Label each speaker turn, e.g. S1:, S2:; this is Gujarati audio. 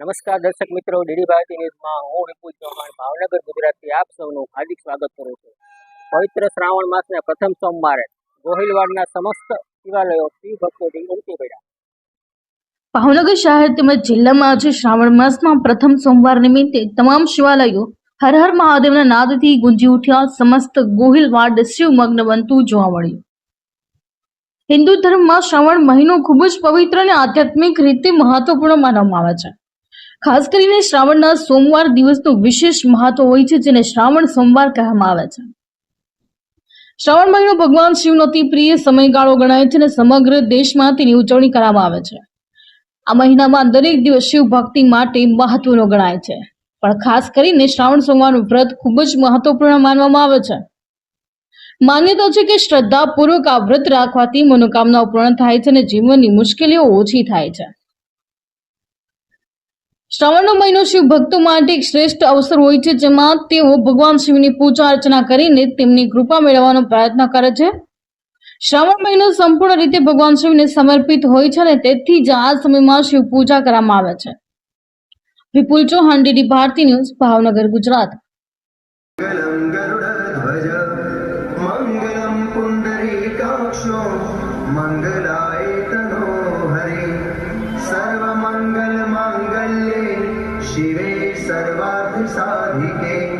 S1: નમસ્કાર દર્શક મિત્રો, ડીડી ભારતી ન્યૂઝમાં હું વિપુલ ચૌહાણ, ભાવનગર ગુજરાતથી આપ સૌનું હાર્દિક સ્વાગત કરું છું. પવિત્ર શ્રાવણ માસના પ્રથમ સોમવારે ગોહિલવાડના સમસ્ત શિવાલયો શિવ ભક્તોથી ઉમટી પડ્યા.
S2: ભાવનગર શહેર તેમજ જિલ્લામાં આજે શ્રાવણ માસના પ્રથમ સોમવાર નિમિત્તે તમામ શિવાલયો હર હર મહાદેવના નાદથી ગુંજી ઉઠ્યા. સમસ્ત ગોહિલવાડ શિવમગ્ન બનતું જોવા મળ્યું. હિન્દુ ધર્મમાં શ્રાવણ મહિનો ખૂબ જ પવિત્ર અને આધ્યાત્મિક રીતે મહત્વપૂર્ણ માનવામાં આવે છે. ખાસ કરીને શ્રાવણના સોમવાર દિવસનું વિશેષ મહત્વ હોય છે, જેને શ્રાવણ સોમવાર કહેવામાં આવે છે. શ્રાવણ મહિનો ભગવાન શિવનો અતિ પ્રિય સમયગાળો ગણાય છે અને સમગ્ર દેશમાં તેની ઉજવણી કરવામાં આવે છે. આ મહિનામાં દરેક દિવસ શિવ ભક્તિ માટે મહત્વનો ગણાય છે. પણ ખાસ કરીને શ્રાવણ સોમવારનું વ્રત ખૂબ જ મહત્વપૂર્ણ માનવામાં આવે છે. માન્યતા છે કે શ્રદ્ધાપૂર્વક આ વ્રત રાખવાથી મનોકામનાઓ પૂર્ણ થાય છે અને જીવનની મુશ્કેલીઓ ઓછી થાય છે. શ્રાવણનો મહિનો શિવ ભક્તો માટે એક શ્રેષ્ઠ અવસર હોય છે, જેમાં તેઓ ભગવાન શિવની પૂજા અર્ચના કરીને તેમની કૃપા મેળવવાનો પ્રયત્ન કરે છે. શ્રાવણ મહિનો સંપૂર્ણ રીતે ભગવાન શિવને સમર્પિત હોય છે અને તેથી જ આ સમયમાં શિવ પૂજા કરવામાં આવે છે. Vipul Chauhan, DD Bharati news, Bhavnagar, Gujarat.
S3: મંગલાય તનો હરે. સર્વ મંગલ સારી કે